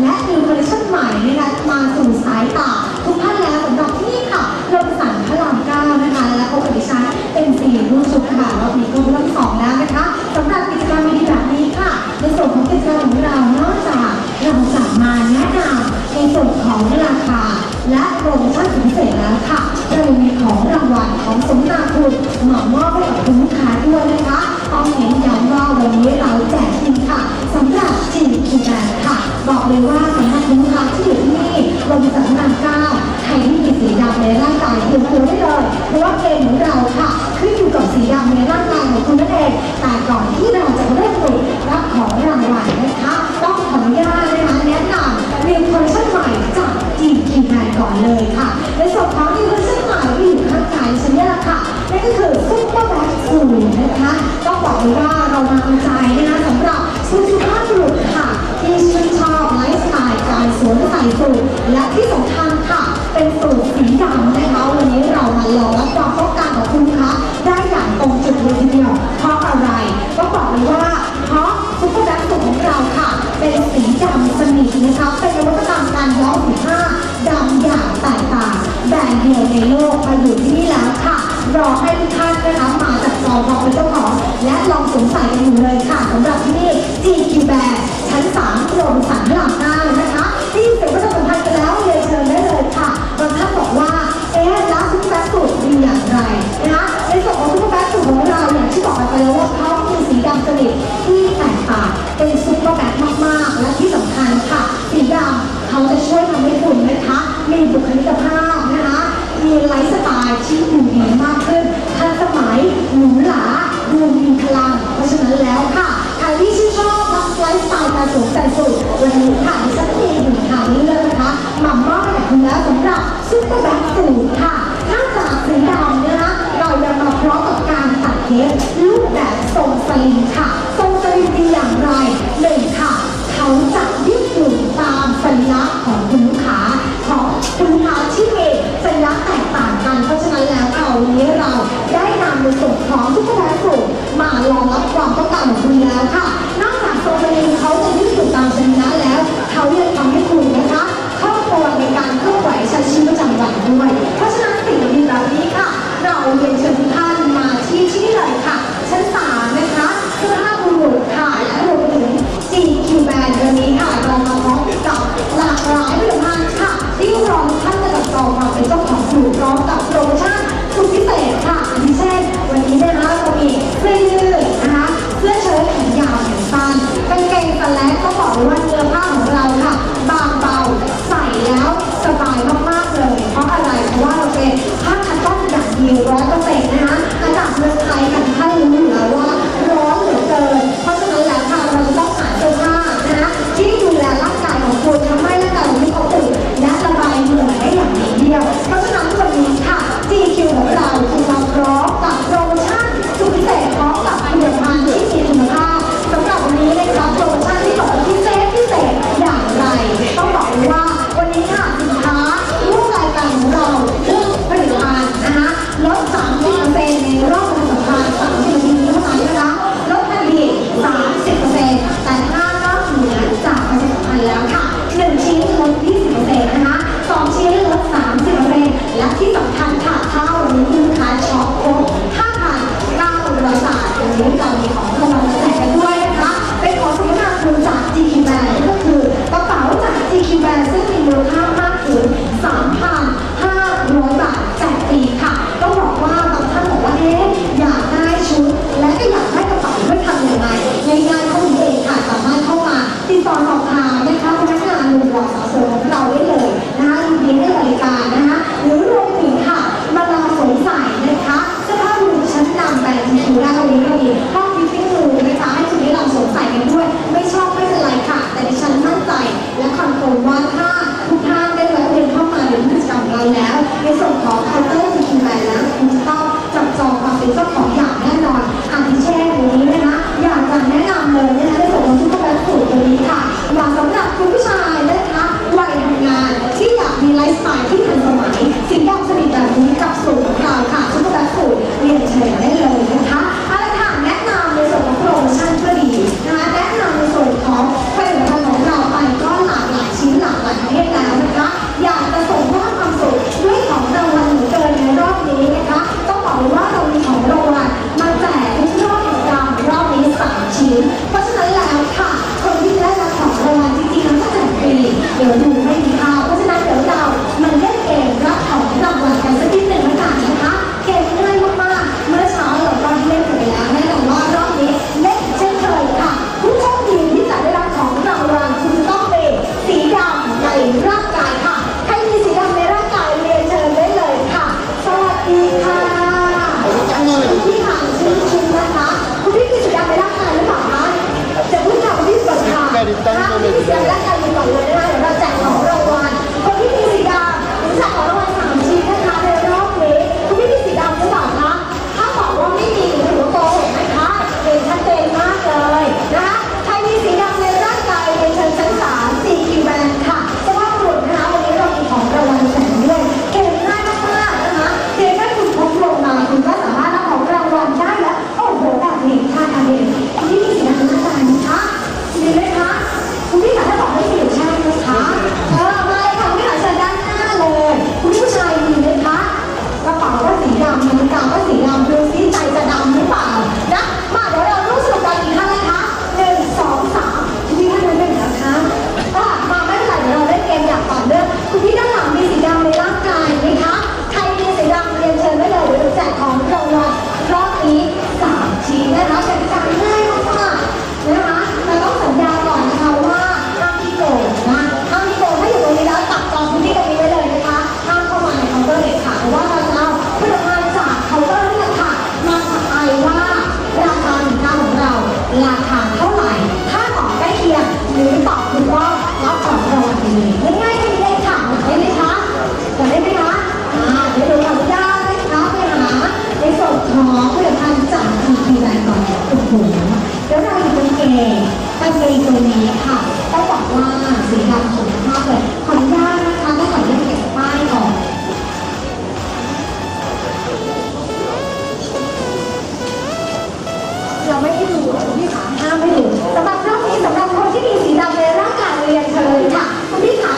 และมีคอลเลคชั่นใหม่นะคะมาสู่สายตาทุกท่านแล้วสำหรับที่นี่ค่ะโรบินสันพระรามเก้านะคะและพบกับดิฉันเป็นสีรุ่นชุดค่ะรอบนี้ก็รุ่นสองแล้วนะคะสำหรับกิจกรรมดีๆแบบนี้ค่ะ ในส่วนของกิจกรรมของเรานอกจากเราจะมาแนะนำในส่วนของราคา และโปรโมชั่นพิเศษแล้วค่ะเรายังมีของรางวัลของสมนาคุณมามอบให้กับคุณ เลยว่าสำหรับลูกค้าที่อยู่ที่นี่โรบินสันพระรามเก้าใครที่มีสีดำในร่างกายเตรียมตัวได้เลยเพราะว่าเกมของเราค่ะ ขึ้นอยู่กับสีดำในร่างกายของคุณนั่นเองแต่ก่อนที่เราจะเริ่มกดรับของรางวัลนะคะ ต้องขออนุญาตนะคะแนะนำมีคอลเลคชั่นใหม่จากจีคีแบนก่อนเลยค่ะในส่วนของมีคอลเลคชั่นใหม่ที่อยู่ข้างกายฉันเนี่ยแหละค่ะนั่นก็คือซุปเปอร์แบ็คซูนะคะต้องบอกเลยว่าเรามาเอาใจนะคะสำหรับสุภาพบุรุษค่ะ อบไลฟ์สไตล์การสวมใส่สูทและที่สำคัญค่ะ เป็นสูทสีดำนะคะ วันนี้เรามารองรับความต้องการของคุณค้าได้อย่างตรงจุดเลยทีเดียวเพราะอะไรต้องบอกเลยว่า เพราะซุปเปอร์แบ็คสูทของเราค่ะ เป็นสีดำสนิทนะคะเป็นนวัตกรรมการย้อมสีผ้าดำอย่างแตกต่างแบรนด์เดียวในโลกมาอยู่ที่นี่แล้วค่ะรอให้ทุกท่านนะคะมา จับจองเป็นเจ้าของและลองสงสัยกันอยู่เลยค่ะสำหรับที่นี่ GQ Band ชั้น3โรงสันพระรามเก้ ซุปเปอร์แบ็คสูทค่ะนอกจากสีดำนะคะเรายังมาพร้อมกับการตัดเย็บรูปแบบทรงสลิงค่ะ ทรงสลิงดีอย่างไรหนึ่งค่ะ เขาจะยืดหยุ่นตามสัญลักษณ์ของคุณลูกค้าของคุณลูกค้าที่มีสัญลักษณ์แตกต่างกัน เพราะฉะนั้นแล้วค่ะวันนี้เราได้นำในส่วนของซุปเปอร์แบงค์สูตรมารองรับความต้องการของคุณแล้วค่ะ ค่ะเนอะผลิตภัณฑ์จากทีทีไลน์ก่อนโอ้โหแล้วเราอยู่ตรงเกงกางเกตัวนี้ค่ะต้องบอกว่าสีดำสวยมากเลยขออนุญาตนะคะต้องขออนุญาตเก็บป้ายก่อนเราไม่ให้ดูพี่ขาห้ามไม่ดูสำหรับรอบนี้สำหรับคนที่มีสีดำในร่างกายเรียนเชิญค่ะคุณพี่ขา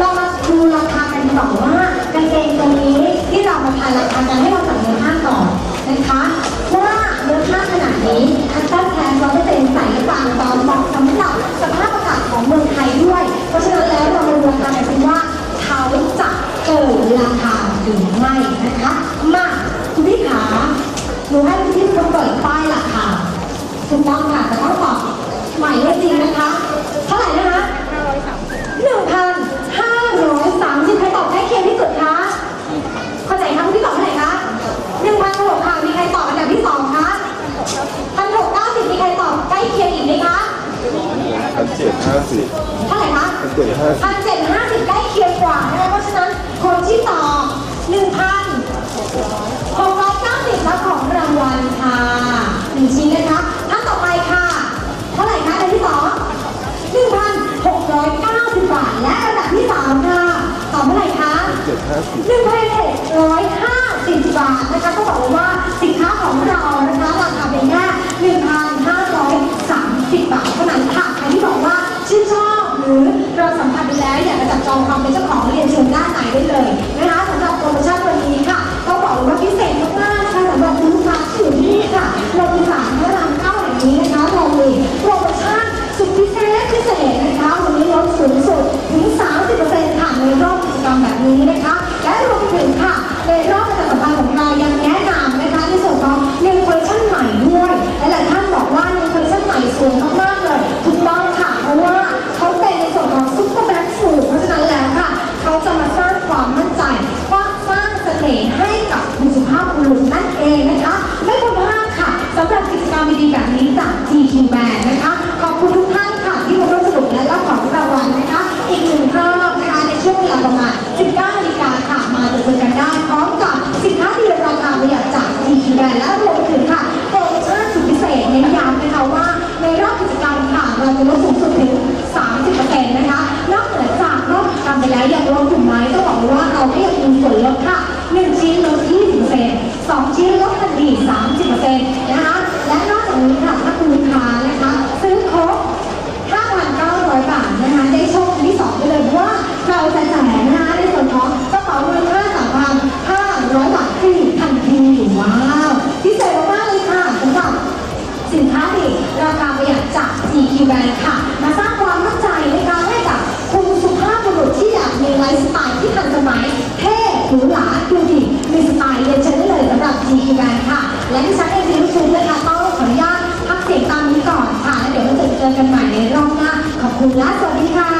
เรามาดูราคากันดีกว่าว่ากางเกงตัวนี้ที่เรามาทายราคากันให้เราจับเนื้อผ้าก่อนนะคะว่าเนื้อผ้าขนาดนี้คัตตาแทนเราไม่เป็นใส่กระบางตอนเหมาะสำหรับสภาพอากาศของเมืองไทยด้วย เพราะฉะนั้นแล้วเรามาดูราคากันว่าเขาจะเกินราคาหรือไม่นะคะมาคุณพี่ขาหนูให้คุณพี่เป็นคนเปิดป้ายราคาถูกต้องค่ะแต่ต้องตอบใหม่ด้จริงนะคะ เท่าไหร่นะคะหนึ่งพัน จ็ดห้าสิบพันเจ็ดห้าสิบใกล้เคียงกว่านะคะเพราะฉะนั้นคนที่ตอบหนึ่งพันหกร้อยเก้าสิบรับของรางวัลค่ะหนึ่งชิ้นนะคะท่านต่อไปค่ะ เท่าไหร่คะอันดับที่สองหนึ่งพันหกร้อยเก้าสิบบาทและอันดับที่สามค่ะตอบเท่าไหร่คะเจ็ดห้าสิบหนึ่งพันหกร้อยห้าสิบบาทนะคะก็บอกเลยว่าสินค้าของเรานะคะราคาเป็นแค่หนึ่งพันห้าร้อยสามสิบบาทเท่านั้นค่ะใครที่บอกว่าชื่นชอบหรือ เราสัมผัสไปแล้วอยากจะจับจองความเป็นเจ้าของเรียนเชิญด้านไหนได้เลยนะคะสำหรับโปรโมชั่นวันนี้ค่ะต้องบอกเลยว่าพิเศษมากๆนะคะสำหรับคุณลูกค้าที่อยู่ที่นี่ค่ะโรงพยาบาลพระรามเก้าแห่งนี้นะคะเรามีโปรโมชั่นสุดพิเศษพิเศษนะคะวันนี้ลดสูงสุดถึง 30%ค่ะในรอบกิจกรรมแบบนี้นะคะและรวมถึงค่ะในรอบประชาสัมพันธ์ของเรายังแนะนำนะคะในส่วนของเนวคอลเลคชั่นใหม่ด้วยและหลายท่านบอกว่าเนวคอลเลคชั่นใหม่สวยมากๆ เองนะคะ ไม่ควรพลาดค่ะสำหรับกิจกรรมดีๆแบบนี้จาก GQ Band นะคะ ขอบคุณทุกท่านค่ะที่มาร่วมสนุกและรับของรางวัลนะคะ อีกหนึ่งรอบนะคะในช่วงเวลาประมาณ19 จาก GQ Brand ค่ะ มาสร้างความมั่นใจนะคะให้กับคุณสุภาพบุรุษที่อยากมีไลฟ์สไตล์ที่ทันสมัย เท่หรูหราดูดีมีสไตล์เรียนเชิญได้เลยสำหรับ GQ Brand ค่ะ และที่ฉันเองที่รู้สึกนะคะต้องขออนุญาตพักเสียงตามนี้ก่อนค่ะ แล้วเดี๋ยวเราจะเจอกันใหม่ในรอบหน้า ขอบคุณและสวัสดีค่ะ